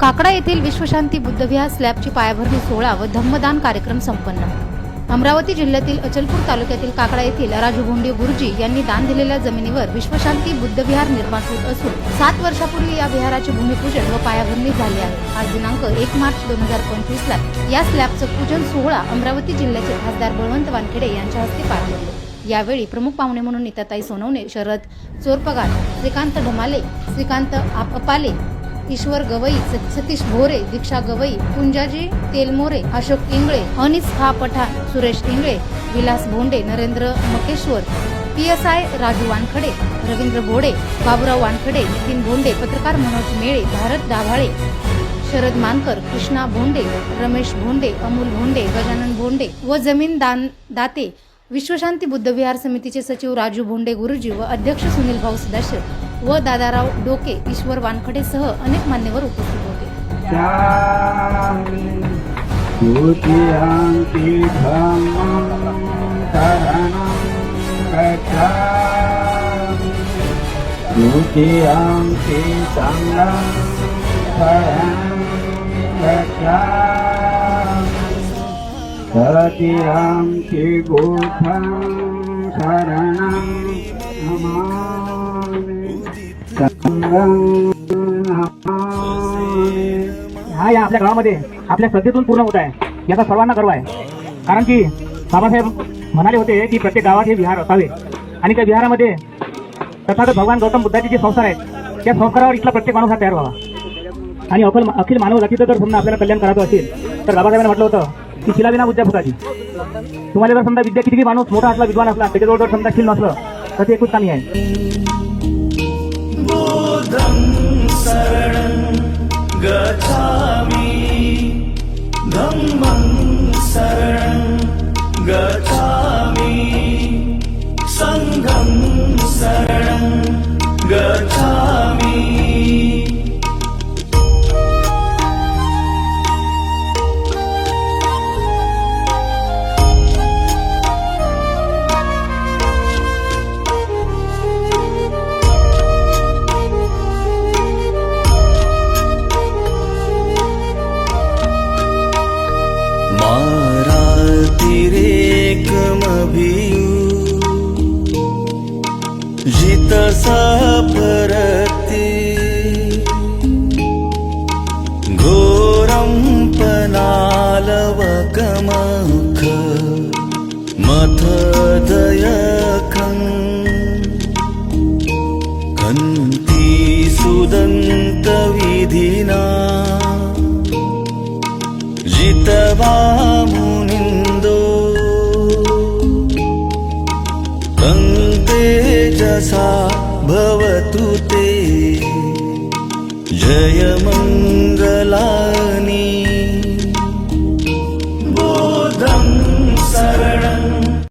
काकडा येथील विश्वशांती बुद्धविहार स्लॅबची पायाभरणी सोहळा व धम्मदान कार्यक्रम संपन्न. अमरावती जिल्ह्यातील अचलपूर तालुक्यातील काकडा येथील राजू भोंडे गुरुजी यांनी दान दिलेल्या जमिनीवर विश्वशांती बुद्धविहार निर्माण होत असून सात वर्षापूर्वी या विहाराचे भूमिपूजन व पायाभरणी झाली आहे. आज दिनांक एक मार्च दोन हजार पंचवीस ला या स्लॅबचं पूजन सोहळा अमरावती जिल्ह्याचे खासदार बळवंत वानखेडे यांच्या हस्ते पार पडले. यावेळी प्रमुख पाहुणे म्हणून नीताताई सोनवणे शरद चोरपगार श्रीकांत ढमाले श्रीकांत आप- ईश्वर गवई सतीश भोरे दीक्षा गवई कुंजाजी तेलमोरे अशोक इंगळे अनिस हा Pathan Suresh Ingle Vilas Bhonde Narendra Makeshwar P S I Raju Wankhede Ravindra Bhode Baburao Wankhede Nitin Bhonde पत्रकार मनोज मेळे भारत दाभाळे शरद मानकर कृष्णा भोंडे रमेश भोंडे अमोल भोंडे गजानन भोंडे व जमीन दान दाते विश्वशांती बुद्धविहार समितीचे सचिव राजू भोंडे गुरुजी व अध्यक्ष सुनील भाऊ सदाशिव. व दादाराव डोके ईश्वर वानखडेसह अनेक मान्यवर उपस्थित होते. द्वितीयांति शरणं सङ्गं शरणं गच्छामि तृतीयांति शरणं नमामि। हा या आपल्या गावामध्ये. आपल्या श्रद्धेतून पूर्ण होत आहे. याचा सर्वांना गर्व आहे. कारण की बाबासाहेब म्हणाले होते की प्रत्येक गावात हे विहार असावे. आणि त्या विहारामध्ये तथागत भगवान गौतम बुद्धाचे जे संस्कार आहेत त्या संस्कारावर इथला प्रत्येक माणूस हा तयार व्हावा. आणि अखिल अखिल मानव जातीचं जर समजा आपल्याला कल्याण करायचं असेल तर बाबासाहेबांनी म्हटलं होतं की शिलाविना बुद्धा फुटाची तुम्हाला जर समजा विद्या किती माणूस मोठा असला विद्वान असला त्याच्याजवळ जर समजा शिल नसलं तर ते एकूच कामी आहे. गच्छामि। धम्मं शरणं गच्छामि। सङ्घं शरणं गच्छामि रेकमबियु जीत स परति घोरम्पनालवकमख मथ दन्ति सुदन्तविधिना। जितवामु तेजसा भवतु ते। जय